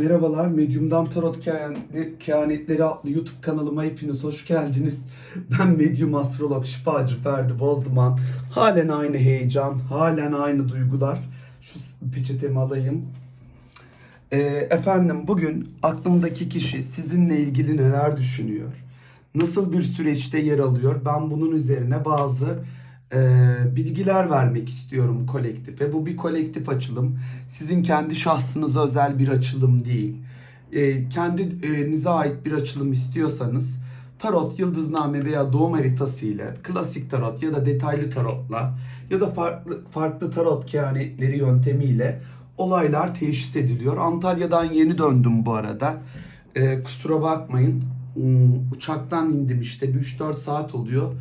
Merhabalar, Medyum'dan Tarot Kehan- Kehanetleri adlı YouTube kanalıma hepiniz hoş geldiniz. Ben Medyum Astrolog Şifacı Ferdi Bozduman. Halen aynı heyecan, halen aynı duygular. Şu peçetemi alayım. Ee, efendim bugün aklımdaki kişi sizinle ilgili neler düşünüyor? Nasıl bir süreçte yer alıyor? Ben bunun üzerine bazı e, bilgiler vermek istiyorum kolektife. Bu bir kolektif açılım. Sizin kendi şahsınıza özel bir açılım değil. E, kendinize ait bir açılım istiyorsanız tarot, yıldızname veya doğum haritası ile klasik tarot ya da detaylı tarotla ya da farklı farklı tarot kehanetleri yöntemiyle olaylar teşhis ediliyor. Antalya'dan yeni döndüm bu arada. E, kusura bakmayın. Hmm, Uçaktan indim işte. Bir 3-4 saat oluyor.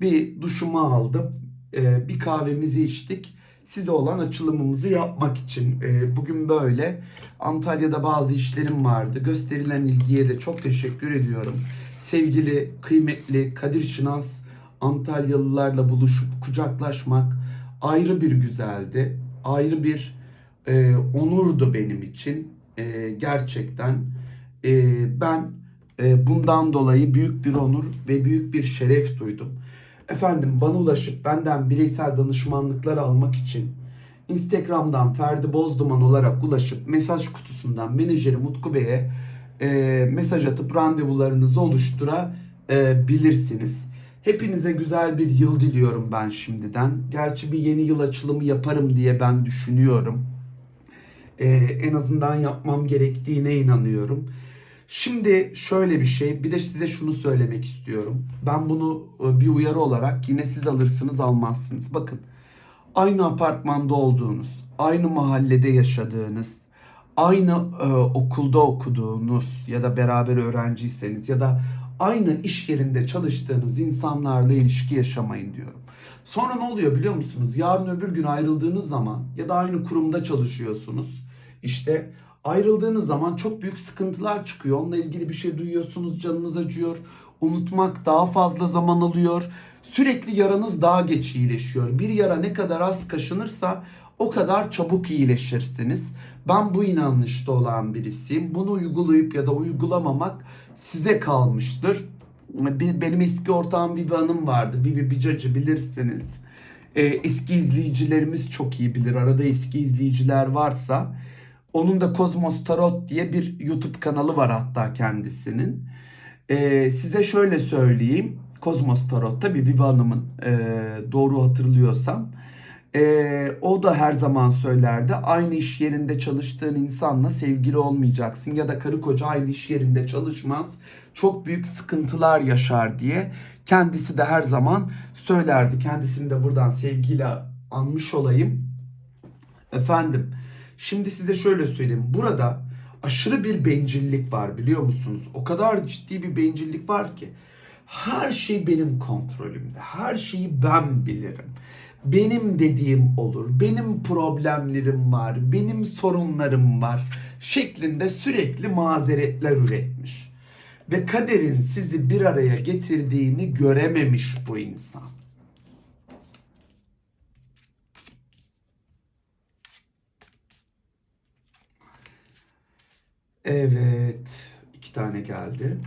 Bir duşumu aldım. E, bir kahvemizi içtik. Size olan açılımımızı yapmak için. E, bugün böyle. Antalya'da bazı işlerim vardı. Gösterilen ilgiye de çok teşekkür ediyorum. Sevgili, kıymetli Kadir Şinas Antalyalılarla buluşup kucaklaşmak ayrı bir güzeldi. Ayrı bir e, onurdu benim için. E, gerçekten e, ben e, bundan dolayı büyük bir onur ve büyük bir şeref duydum. Efendim bana ulaşıp benden bireysel danışmanlıklar almak için Instagram'dan Ferdi Bozduman olarak ulaşıp mesaj kutusundan menajeri Mutku Bey'e e, mesaj atıp randevularınızı oluşturabilirsiniz. Hepinize güzel bir yıl diliyorum ben şimdiden. Gerçi bir yeni yıl açılımı yaparım diye ben düşünüyorum. Ee, en azından yapmam gerektiğine inanıyorum. Şimdi şöyle bir şey, bir de size şunu söylemek istiyorum. Ben bunu e, bir uyarı olarak yine siz alırsınız almazsınız. Bakın, aynı apartmanda olduğunuz, aynı mahallede yaşadığınız, aynı e, okulda okuduğunuz ya da beraber öğrenciyseniz ya da aynı iş yerinde çalıştığınız insanlarla ilişki yaşamayın diyorum. Sonra ne oluyor biliyor musunuz? Yarın öbür gün ayrıldığınız zaman ya da aynı kurumda çalışıyorsunuz. İşte ayrıldığınız zaman çok büyük sıkıntılar çıkıyor. Onunla ilgili bir şey duyuyorsunuz, canınız acıyor. Unutmak daha fazla zaman alıyor. Sürekli yaranız daha geç iyileşiyor. Bir yara ne kadar az kaşınırsa o kadar çabuk iyileşirsiniz. Ben bu inanışta olan birisiyim. Bunu uygulayıp ya da uygulamamak size kalmıştır. Benim eski ortağım Vivi Hanım vardı. Vivi Bicacı bilirsiniz. Ee, eski izleyicilerimiz çok iyi bilir. Arada eski izleyiciler varsa. Onun da Kozmos Tarot diye bir YouTube kanalı var hatta kendisinin. Ee, size şöyle söyleyeyim. Kozmos Tarot tabii Vivi Hanım'ın e, doğru hatırlıyorsam. Ee, o da her zaman söylerdi. Aynı iş yerinde çalıştığın insanla sevgili olmayacaksın ya da karı koca aynı iş yerinde çalışmaz. Çok büyük sıkıntılar yaşar diye. Kendisi de her zaman söylerdi. Kendisini de buradan sevgiyle anmış olayım. Efendim, şimdi size şöyle söyleyeyim. Burada aşırı bir bencillik var biliyor musunuz? O kadar ciddi bir bencillik var ki. Her şey benim kontrolümde. Her şeyi ben bilirim. Benim dediğim olur. Benim problemlerim var. Benim sorunlarım var. Şeklinde sürekli mazeretler üretmiş. Ve kaderin sizi bir araya getirdiğini görememiş bu insan. Evet. iki tane geldi.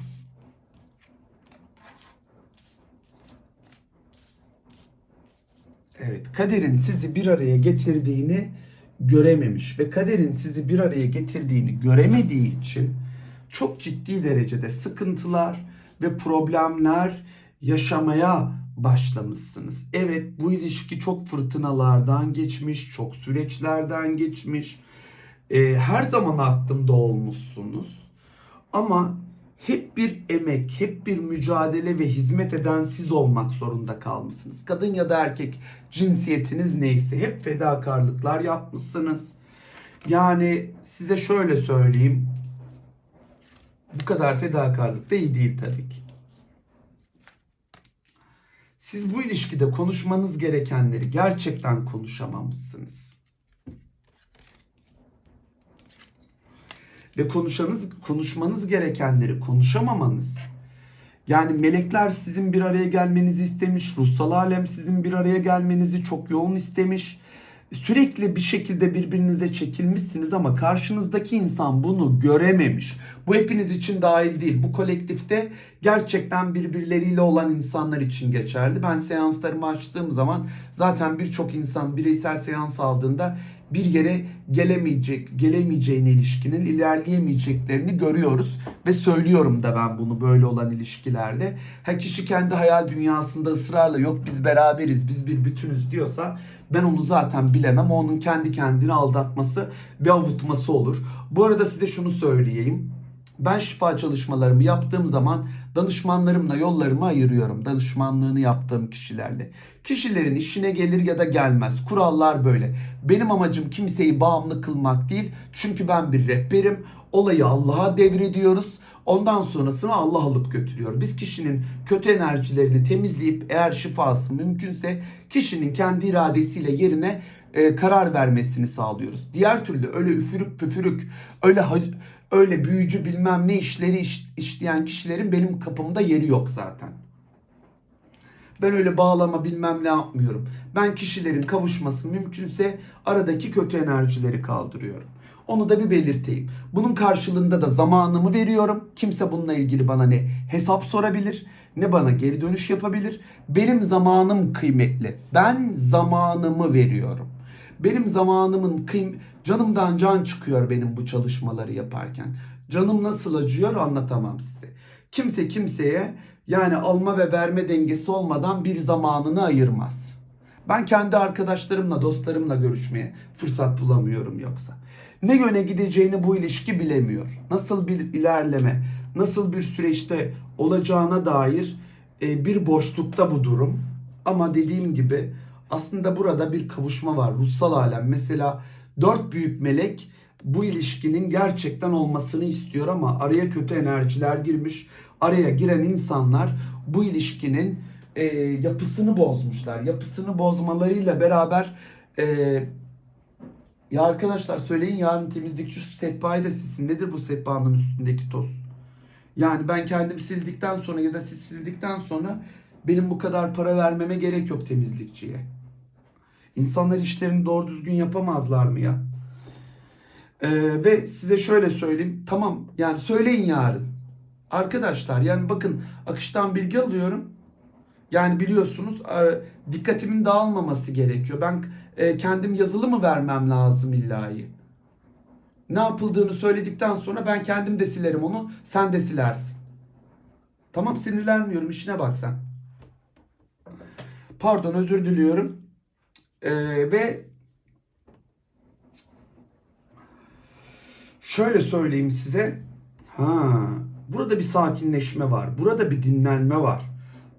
Evet, kaderin sizi bir araya getirdiğini görememiş ve kaderin sizi bir araya getirdiğini göremediği için çok ciddi derecede sıkıntılar ve problemler yaşamaya başlamışsınız. Evet, bu ilişki çok fırtınalardan geçmiş, çok süreçlerden geçmiş. Ee, her zaman aklımda olmuşsunuz. Ama hep bir emek, hep bir mücadele ve hizmet eden siz olmak zorunda kalmışsınız. Kadın ya da erkek cinsiyetiniz neyse hep fedakarlıklar yapmışsınız. Yani size şöyle söyleyeyim. Bu kadar fedakarlık da iyi değil tabii ki. Siz bu ilişkide konuşmanız gerekenleri gerçekten konuşamamışsınız. Ve konuşanız konuşmanız gerekenleri konuşamamanız yani melekler sizin bir araya gelmenizi istemiş, ruhsal alem sizin bir araya gelmenizi çok yoğun istemiş. sürekli bir şekilde birbirinize çekilmişsiniz ama karşınızdaki insan bunu görememiş. Bu hepiniz için dahil değil. Bu kolektifte gerçekten birbirleriyle olan insanlar için geçerli. Ben seanslarımı açtığım zaman zaten birçok insan bireysel seans aldığında bir yere gelemeyecek, gelemeyeceğine ilişkinin ilerleyemeyeceklerini görüyoruz ve söylüyorum da ben bunu böyle olan ilişkilerde. Ha kişi kendi hayal dünyasında ısrarla yok biz beraberiz, biz bir bütünüz diyorsa ben onu zaten bilemem. Onun kendi kendini aldatması ve avutması olur. Bu arada size şunu söyleyeyim. Ben şifa çalışmalarımı yaptığım zaman danışmanlarımla yollarımı ayırıyorum. Danışmanlığını yaptığım kişilerle. Kişilerin işine gelir ya da gelmez. Kurallar böyle. Benim amacım kimseyi bağımlı kılmak değil. Çünkü ben bir rehberim. Olayı Allah'a devrediyoruz. Ondan sonrasını Allah alıp götürüyor. Biz kişinin kötü enerjilerini temizleyip eğer şifası mümkünse kişinin kendi iradesiyle yerine e, karar vermesini sağlıyoruz. Diğer türlü öyle üfürük püfürük, öyle öyle büyücü bilmem ne işleri iş- işleyen kişilerin benim kapımda yeri yok zaten. Ben öyle bağlama bilmem ne yapmıyorum. Ben kişilerin kavuşması mümkünse aradaki kötü enerjileri kaldırıyorum. Onu da bir belirteyim. Bunun karşılığında da zamanımı veriyorum. Kimse bununla ilgili bana ne hesap sorabilir ne bana geri dönüş yapabilir. Benim zamanım kıymetli. Ben zamanımı veriyorum. Benim zamanımın kıym canımdan can çıkıyor benim bu çalışmaları yaparken. Canım nasıl acıyor anlatamam size. Kimse kimseye yani alma ve verme dengesi olmadan bir zamanını ayırmaz. Ben kendi arkadaşlarımla, dostlarımla görüşmeye fırsat bulamıyorum yoksa. Ne yöne gideceğini bu ilişki bilemiyor. Nasıl bir ilerleme, nasıl bir süreçte olacağına dair e, bir boşlukta bu durum. Ama dediğim gibi aslında burada bir kavuşma var. Ruhsal alem mesela dört büyük melek bu ilişkinin gerçekten olmasını istiyor ama araya kötü enerjiler girmiş. Araya giren insanlar bu ilişkinin e, yapısını bozmuşlar. Yapısını bozmalarıyla beraber e, ya arkadaşlar söyleyin yarın temizlikçi şu sehpayı da silsin. Nedir bu sehpanın üstündeki toz? Yani ben kendim sildikten sonra ya da siz sildikten sonra benim bu kadar para vermeme gerek yok temizlikçiye. İnsanlar işlerini doğru düzgün yapamazlar mı ya? Ee, ve size şöyle söyleyeyim. Tamam yani söyleyin yarın. Arkadaşlar yani bakın akıştan bilgi alıyorum. Yani biliyorsunuz e, dikkatimin dağılmaması gerekiyor. Ben e, kendim yazılı mı vermem lazım illahi? Ne yapıldığını söyledikten sonra ben kendim de silerim onu. Sen de silersin. Tamam sinirlenmiyorum işine bak sen. Pardon özür diliyorum. Ee, ve şöyle söyleyeyim size. Ha, burada bir sakinleşme var. Burada bir dinlenme var.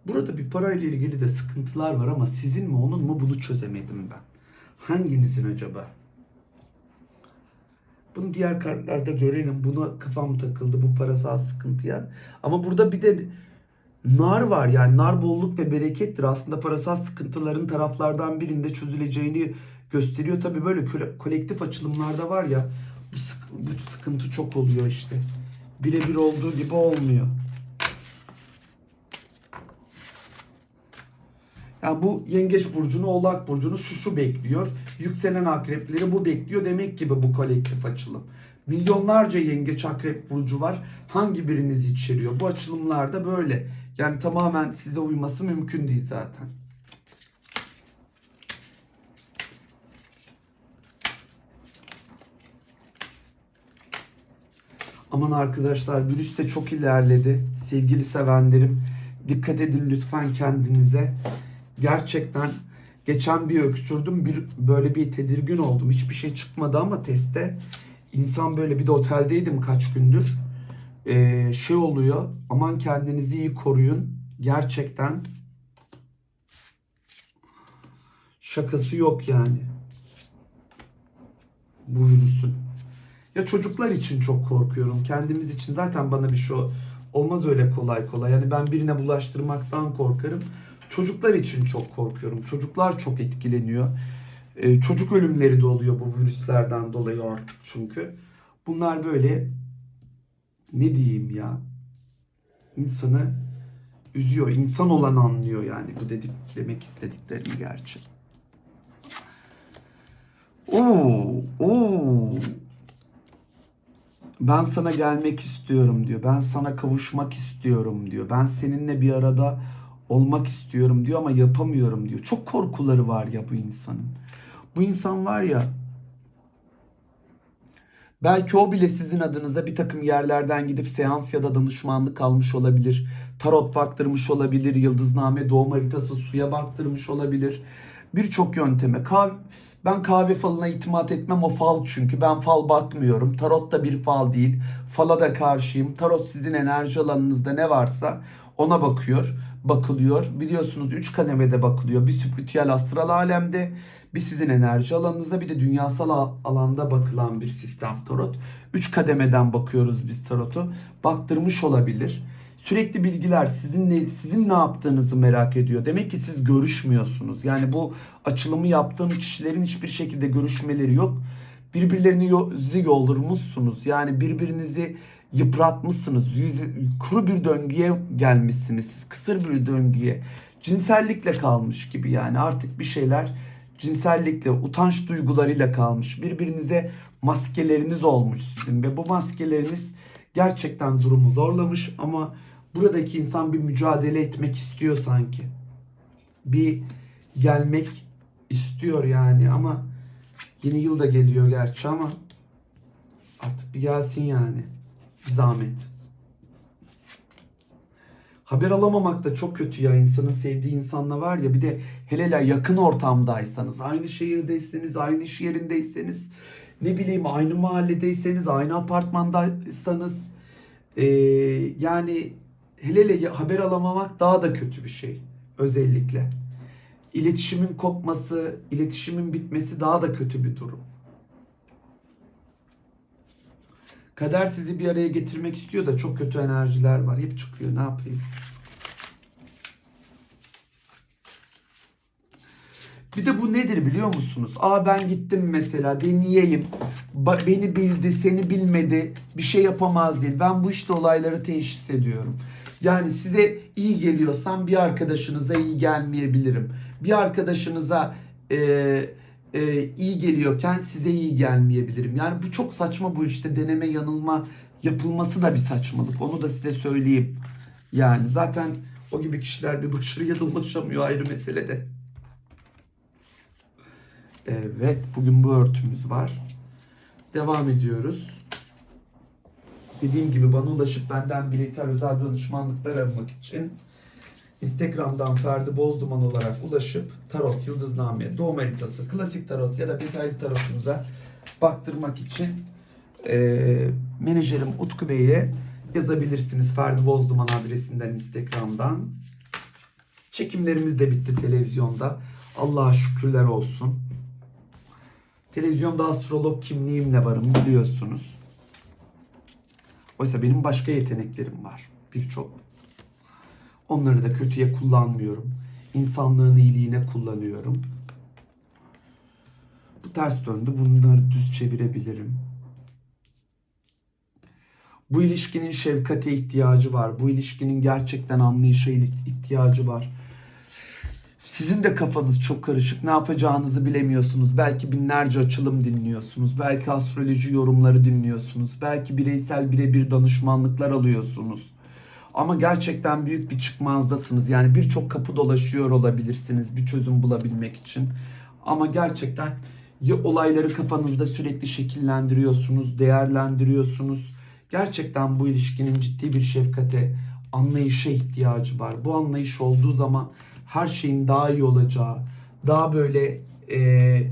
Burada bir parayla ilgili de sıkıntılar var ama sizin mi onun mu bunu çözemedim ben. Hanginizin acaba? Bunu diğer kartlarda görelim. Buna kafam takıldı bu parasal sıkıntıya. Ama burada bir de nar var yani nar bolluk ve berekettir. Aslında parasal sıkıntıların taraflardan birinde çözüleceğini gösteriyor. Tabi böyle kolektif açılımlarda var ya bu, sık- bu sıkıntı çok oluyor işte. Birebir olduğu gibi olmuyor. Ya bu yengeç burcunu, oğlak burcunu şu şu bekliyor. Yükselen akrepleri bu bekliyor. Demek gibi bu kolektif açılım. Milyonlarca yengeç akrep burcu var. Hangi birinizi içeriyor? Bu açılımlarda böyle. Yani tamamen size uyması mümkün değil zaten. Aman arkadaşlar virüs de çok ilerledi. Sevgili sevenlerim dikkat edin lütfen kendinize. Gerçekten geçen bir öksürdüm bir böyle bir tedirgin oldum. Hiçbir şey çıkmadı ama testte insan böyle bir de oteldeydim kaç gündür. Ee, şey oluyor aman kendinizi iyi koruyun. Gerçekten şakası yok yani. Bu virüsün. Ya çocuklar için çok korkuyorum. Kendimiz için zaten bana bir şey olmaz öyle kolay kolay. Yani ben birine bulaştırmaktan korkarım. Çocuklar için çok korkuyorum. Çocuklar çok etkileniyor. Ee, çocuk ölümleri de oluyor bu virüslerden dolayı artık çünkü. Bunlar böyle ne diyeyim ya insanı üzüyor. İnsan olan anlıyor yani bu dedik demek istediklerini gerçi. Oo, oo. Ben sana gelmek istiyorum diyor. Ben sana kavuşmak istiyorum diyor. Ben seninle bir arada olmak istiyorum diyor ama yapamıyorum diyor. Çok korkuları var ya bu insanın. Bu insan var ya Belki o bile sizin adınıza bir takım yerlerden gidip seans ya da danışmanlık almış olabilir. Tarot baktırmış olabilir. Yıldızname, doğum haritası, suya baktırmış olabilir. Birçok yönteme. Kahve, ben kahve falına itimat etmem o fal çünkü. Ben fal bakmıyorum. Tarot da bir fal değil. Fala da karşıyım. Tarot sizin enerji alanınızda ne varsa ona bakıyor. Bakılıyor. Biliyorsunuz 3 kademede bakılıyor. Bir spiritüel astral alemde, bir sizin enerji alanınızda, bir de dünyasal alanda bakılan bir sistem tarot. 3 kademeden bakıyoruz biz tarotu. Baktırmış olabilir. Sürekli bilgiler sizin ne, sizin ne yaptığınızı merak ediyor. Demek ki siz görüşmüyorsunuz. Yani bu açılımı yaptığım kişilerin hiçbir şekilde görüşmeleri yok. Birbirlerini yo- yoldurmuşsunuz. Yani birbirinizi yıpratmışsınız. Yüz- kuru bir döngüye gelmişsiniz. Siz kısır bir döngüye. Cinsellikle kalmış gibi yani artık bir şeyler cinsellikle, utanç duygularıyla kalmış. Birbirinize maskeleriniz olmuş sizin ve bu maskeleriniz gerçekten durumu zorlamış ama buradaki insan bir mücadele etmek istiyor sanki. Bir gelmek istiyor yani ama yeni yıl da geliyor gerçi ama artık bir gelsin yani. Zahmet. Haber alamamak da çok kötü ya insanın sevdiği insanla var ya bir de hele hele yakın ortamdaysanız aynı şehirdeyseniz aynı iş yerindeyseniz ne bileyim aynı mahalledeyseniz aynı apartmandaysanız eee, yani hele hele haber alamamak daha da kötü bir şey özellikle. İletişimin kopması, iletişimin bitmesi daha da kötü bir durum. Kader sizi bir araya getirmek istiyor da çok kötü enerjiler var. Hep çıkıyor. Ne yapayım? Bir de bu nedir biliyor musunuz? Aa ben gittim mesela deneyeyim. Ba- beni bildi, seni bilmedi. Bir şey yapamaz değil. Ben bu işte olayları teşhis ediyorum. Yani size iyi geliyorsam bir arkadaşınıza iyi gelmeyebilirim. Bir arkadaşınıza e, e, iyi geliyorken size iyi gelmeyebilirim. Yani bu çok saçma bu işte deneme yanılma yapılması da bir saçmalık. Onu da size söyleyeyim. Yani zaten o gibi kişiler bir başarıya da ulaşamıyor ayrı meselede. Evet, bugün bu örtümüz var. Devam ediyoruz. Dediğim gibi bana ulaşıp benden bireysel özel danışmanlıklar almak için Instagram'dan Ferdi Bozduman olarak ulaşıp tarot, yıldızname, doğum haritası, klasik tarot ya da detaylı tarotunuza baktırmak için eee menajerim Utku Bey'e yazabilirsiniz. Ferdi Bozduman adresinden Instagram'dan. Çekimlerimiz de bitti televizyonda. Allah'a şükürler olsun. Televizyonda astrolog kimliğimle varım biliyorsunuz. Oysa benim başka yeteneklerim var. Birçok. Onları da kötüye kullanmıyorum. İnsanlığın iyiliğine kullanıyorum. Bu ters döndü. Bunları düz çevirebilirim. Bu ilişkinin şefkate ihtiyacı var. Bu ilişkinin gerçekten anlayışa ihtiyacı var. Sizin de kafanız çok karışık. Ne yapacağınızı bilemiyorsunuz. Belki binlerce açılım dinliyorsunuz. Belki astroloji yorumları dinliyorsunuz. Belki bireysel birebir danışmanlıklar alıyorsunuz. Ama gerçekten büyük bir çıkmazdasınız. Yani birçok kapı dolaşıyor olabilirsiniz bir çözüm bulabilmek için. Ama gerçekten ya olayları kafanızda sürekli şekillendiriyorsunuz, değerlendiriyorsunuz. Gerçekten bu ilişkinin ciddi bir şefkate, anlayışa ihtiyacı var. Bu anlayış olduğu zaman her şeyin daha iyi olacağı, daha böyle e,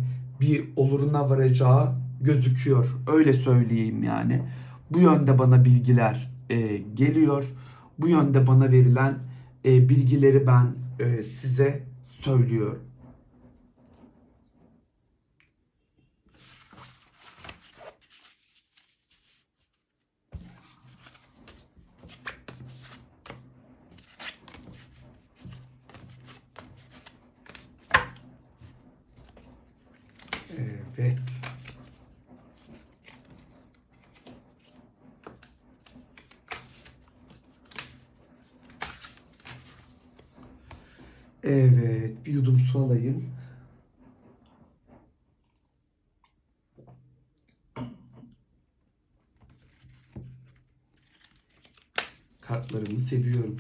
bir oluruna varacağı gözüküyor. Öyle söyleyeyim yani. Bu yönde bana bilgiler e, geliyor. Bu yönde bana verilen e, bilgileri ben e, size söylüyorum. Evet. su alayım. Kartlarımı seviyorum.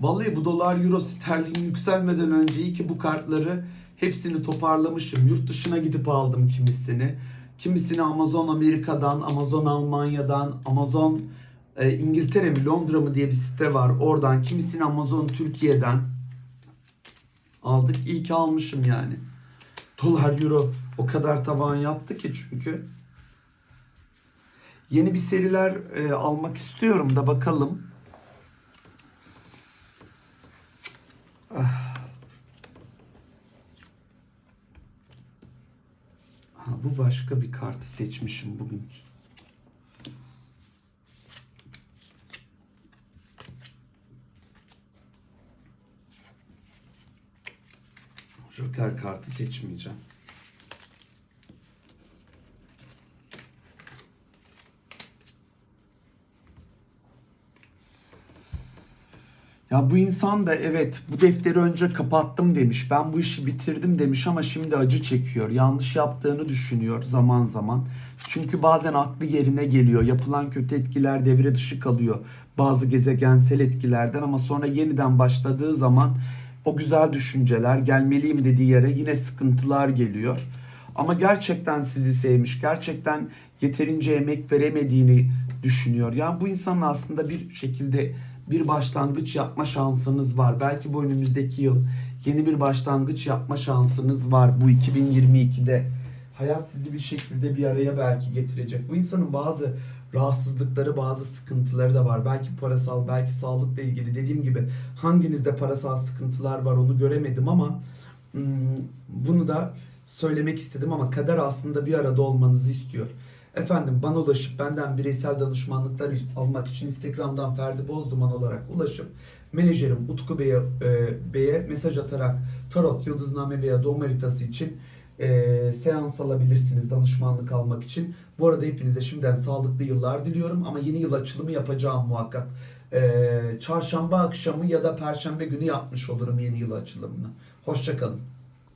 Vallahi bu dolar euro sterlin yükselmeden önce iyi ki bu kartları hepsini toparlamışım. Yurt dışına gidip aldım kimisini. Kimisini Amazon Amerika'dan, Amazon Almanya'dan, Amazon e, İngiltere mi Londra mı diye bir site var oradan. Kimisini Amazon Türkiye'den aldık. İyi ki almışım yani. Dolar euro o kadar tavan yaptı ki çünkü. Yeni bir seriler e, almak istiyorum da bakalım. Ah. Ha, bu başka bir kartı seçmişim bugün. Joker kartı seçmeyeceğim. Ya bu insan da evet bu defteri önce kapattım demiş. Ben bu işi bitirdim demiş ama şimdi acı çekiyor. Yanlış yaptığını düşünüyor zaman zaman. Çünkü bazen aklı yerine geliyor. Yapılan kötü etkiler devre dışı kalıyor. Bazı gezegensel etkilerden ama sonra yeniden başladığı zaman o güzel düşünceler gelmeliyim dediği yere yine sıkıntılar geliyor. Ama gerçekten sizi sevmiş, gerçekten yeterince emek veremediğini düşünüyor. Yani bu insanın aslında bir şekilde bir başlangıç yapma şansınız var. Belki bu önümüzdeki yıl yeni bir başlangıç yapma şansınız var bu 2022'de. Hayat sizi bir şekilde bir araya belki getirecek. Bu insanın bazı rahatsızlıkları, bazı sıkıntıları da var. Belki parasal, belki sağlıkla ilgili. Dediğim gibi hanginizde parasal sıkıntılar var onu göremedim ama hmm, bunu da söylemek istedim ama kader aslında bir arada olmanızı istiyor. Efendim bana ulaşıp benden bireysel danışmanlıklar almak için Instagram'dan Ferdi Bozduman olarak ulaşıp menajerim Utku Bey'e e, Bey'e mesaj atarak tarot, yıldızname veya doğum haritası için e, seans alabilirsiniz danışmanlık almak için. Bu arada hepinize şimdiden sağlıklı yıllar diliyorum ama yeni yıl açılımı yapacağım muhakkak. E, çarşamba akşamı ya da perşembe günü yapmış olurum yeni yıl açılımını. Hoşçakalın.